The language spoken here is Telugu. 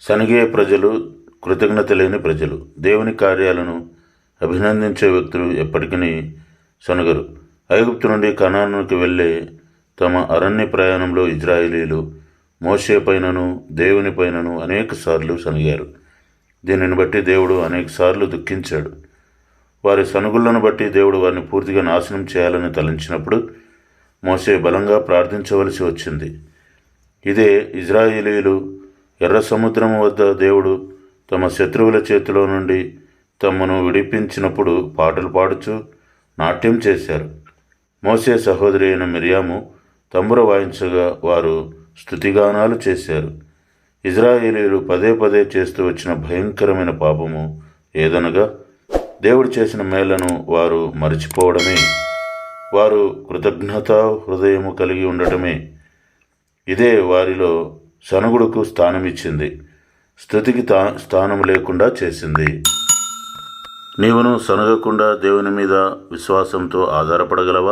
సనిగే ప్రజలు కృతజ్ఞత లేని ప్రజలు దేవుని కార్యాలను అభినందించే వ్యక్తులు ఎప్పటికీ సనగరు ఐగుప్తు నుండి కనానుకి వెళ్ళే తమ అరణ్య ప్రయాణంలో ఇజ్రాయిలీలు మోషే పైనను దేవుని పైనను అనేక సార్లు సనిగారు దీనిని బట్టి దేవుడు అనేక సార్లు దుఃఖించాడు. వారి సనుగులను బట్టి దేవుడు వారిని పూర్తిగా నాశనం చేయాలని తలంచినప్పుడు మోసే బలంగా ప్రార్థించవలసి వచ్చింది. ఇదే ఇజ్రాయిలీలు ఎర్ర సముద్రం వద్ద దేవుడు తమ శత్రువుల చేతిలో నుండి తమను విడిపించినప్పుడు పాటలు పాడుచు నాట్యం చేశారు. మోసే సహోదరి అయిన మిరియాము తంబుర వాయించగా వారు స్థుతిగానాలు చేశారు. ఇజ్రాయేలీలు పదే పదే చేస్తూ వచ్చిన భయంకరమైన పాపము ఏదనగా దేవుడు చేసిన మేళ్ళను వారు మరచిపోవడమే. వారు కృతజ్ఞత హృదయము కలిగి ఉండటమే. ఇదే వారిలో సనుగుడుకు స్థానమిచ్చింది. స్థుతికి తా స్థానం లేకుండా చేసింది. నీవును సనగకుండా దేవుని మీద విశ్వాసంతో ఆధారపడగలవా?